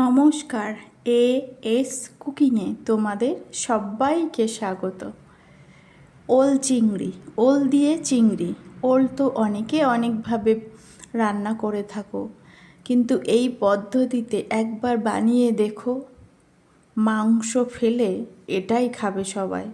নমস্কার, A S কুকিংয়ে তোমাদের সবাইকে স্বাগত। ওল চিংড়ি, ওল দিয়ে চিংড়ি, ওল তো অনেকে অনেকভাবে রান্না করে থাকো, কিন্তু এই পদ্ধতিতে একবার বানিয়ে দেখো, মাংস ফেলে এটাই খাবে সবাই।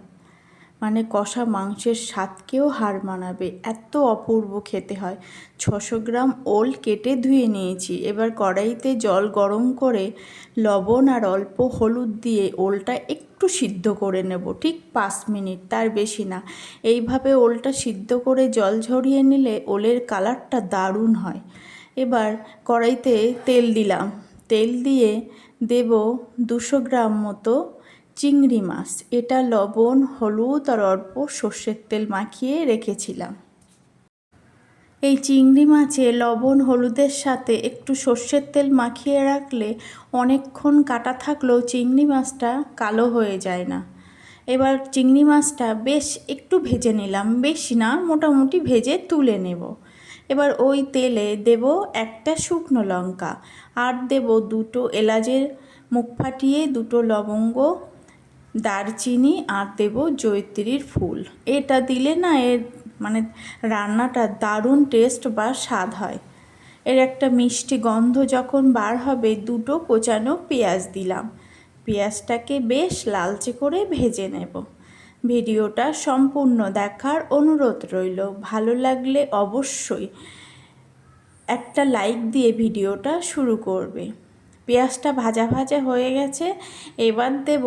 মানে কষা মাংসের স্বাদকেও হার মানাবে। এত অপূর্ব খেতে হয়। ছশো গ্রাম ওল কেটে ধুয়ে নিয়েছি। এবার কড়াইতে জল গরম করে লবণ আর অল্প হলুদ দিয়ে ওলটা একটু সিদ্ধ করে নেব। ঠিক পাঁচ মিনিট, তার বেশি না। এইভাবে ওলটা সিদ্ধ করে জল ঝরিয়ে নিলে ওলের কালারটা দারুণ হয়। এবার কড়াইতে তেল দিলাম। তেল দিয়ে দেব দুশো গ্রাম মতো চিংড়ি মাছ। এটা লবণ, হলুদ আর অল্প সর্ষের তেল মাখিয়ে রেখেছিলাম। এই চিংড়ি মাছে লবণ, হলুদের সাথে একটু সর্ষের তেল মাখিয়ে রাখলে অনেকক্ষণ কাটা থাকলেও চিংড়ি মাছটা কালো হয়ে যায় না। এবার চিংড়ি মাছটা বেশ একটু ভেজে নিলাম, বেশি না, মোটামুটি ভেজে তুলে নেব। এবার ওই তেলে দেব একটা শুকনো লঙ্কা। আর দেব দুটো এলাচের মুখ ফাটিয়ে দুটো লবঙ্গ দারচিনি আর দেব জৈত্রীর ফুল। এটা দিলে না এর মানে রান্নাটা দারুণ টেস্ট বা স্বাদ হয়। এর একটা মিষ্টি গন্ধ যখন বার হবে, দুটো কোচানো পেঁয়াজ দিলাম। পেঁয়াজটাকে বেশ লালচে করে ভেজে নেব। ভিডিওটা সম্পূর্ণ দেখার অনুরোধ রইল। ভালো লাগলে অবশ্যই একটা লাইক দিয়ে ভিডিওটা শুরু করবে। পেঁয়াজটা ভাজা ভাজা হয়ে গেছে, এবার দেব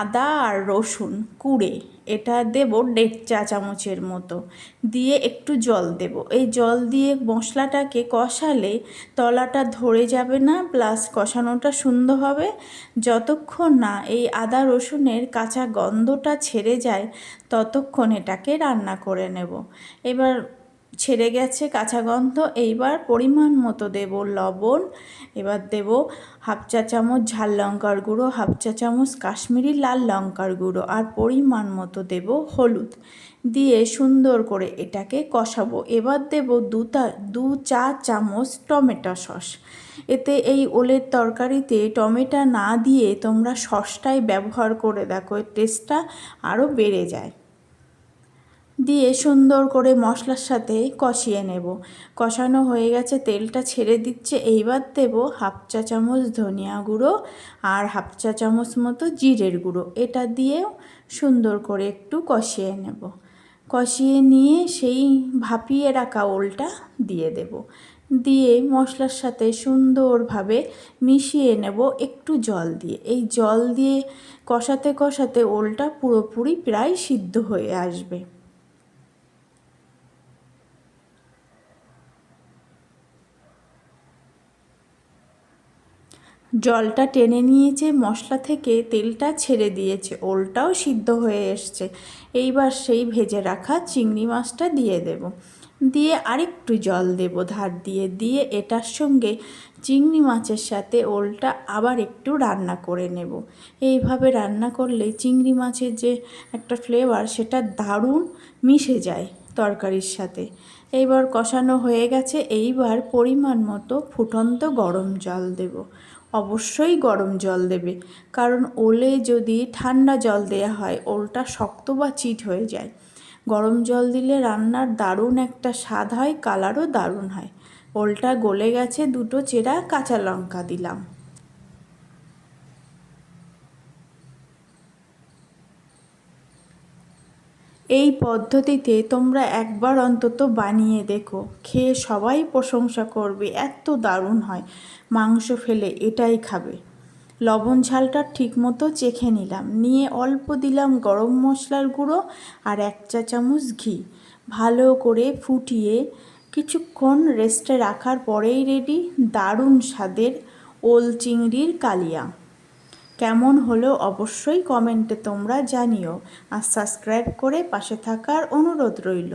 আদা আর রসুন কুড়ে। এটা দেব দেড় চা চামচের মতো। দিয়ে একটু জল দেব। এই জল দিয়ে মশলাটাকে কষালে তলাটা ধরে যাবে না প্লাস কষানোটা সুন্দর হবে। যতক্ষণ না এই আদা রসুনের কাঁচা গন্ধটা ছেড়ে যায়, ততক্ষণ এটাকে রান্না করে নেব। এবার ছেড়ে গেছে কাঁচা গন্ধ। এইবার পরিমাণ মতো দেব লবণ। এবার দেব হাফ চা চামচ ঝাল লঙ্কার গুঁড়ো, হাফ চা চামচ কাশ্মীরি লাল লঙ্কার গুঁড়ো আর পরিমাণ মতো দেব হলুদ। দিয়ে সুন্দর করে এটাকে কষাবো। এবার দেব দুটা দু চা চামচ টমেটো সস। এতে এই ওলের তরকারিতে টমেটো না দিয়ে তোমরা সসটাই ব্যবহার করে দেখো টেস্টটা আরও বেড়ে যায়। দিয়ে সুন্দর করে মশলার সাথে কষিয়ে নেব। কষানো হয়ে গেছে, তেলটা ছেড়ে দিচ্ছে। এইবার দেব হাফ চা চামচ ধনিয়া গুঁড়ো আর হাফ চা চামচ মতো জিরের গুঁড়ো। এটা দিয়েও সুন্দর করে একটু কষিয়ে নেব। কষিয়ে নিয়ে সেই ভাপিয়ে রাখা ওলটা দিয়ে দেব। দিয়ে মশলার সাথে সুন্দরভাবে মিশিয়ে নেব একটু জল দিয়ে। এই জল দিয়ে কষাতে কষাতে ওলটা পুরোপুরি প্রায় সিদ্ধ হয়ে আসবে। জলটা টেনে নিয়েছে মশলা থেকে তেলটা ছেড়ে দিয়েছে, ওলটাও সিদ্ধ হয়ে এসছে। এইবার সেই ভেজে রাখা চিংড়ি মাছটা দিয়ে দেব। দিয়ে আরেকটু জল দেব ধার দিয়ে দিয়ে এটার সঙ্গে চিংড়ি মাছের সাথে ওলটা আবার একটু রান্না করে নেব। এইভাবে রান্না করলে চিংড়ি মাছের যে একটা ফ্লেভার, সেটা দারুণ মিশে যায় তরকারির সাথে। এইবার কষানো হয়ে গেছে, এইবার পরিমাণ মতো ফুটন্ত গরম জল দেব। অবশ্যই গরম জল দেবে। কারণ ওলে যদি ঠান্ডা জল দেয়া হয়, ওলটা শক্ত বা চিট হয়ে যায়। গরম জল দিলে রান্নার দারুণ একটা স্বাদ হয়, কালারও দারুণ হয়। ওলটা গলে গেছে দুটো চেরা কাঁচা লঙ্কা দিলাম। এই পদ্ধতিতে তোমরা একবার অন্তত বানিয়ে দেখো। খেয়ে সবাই প্রশংসা করবে, এত দারুণ হয়। মাংস ফেলে এটাই খাবে। লবণ ঝালটা ঠিকমতো চেখে নিলাম। নিয়ে অল্প দিলাম গরম মশলার গুঁড়ো আর এক চা চামচ ঘি। ভালো করে ফুটিয়ে কিছুক্ষণ রেস্টে রাখার পরেই রেডি দারুণ স্বাদের ওল চিংড়ির কালিয়া। কেমন হলো অবশ্যই কমেন্টে তোমরা জানিও। আর সাবস্ক্রাইব করে পাশে থাকার অনুরোধ রইল।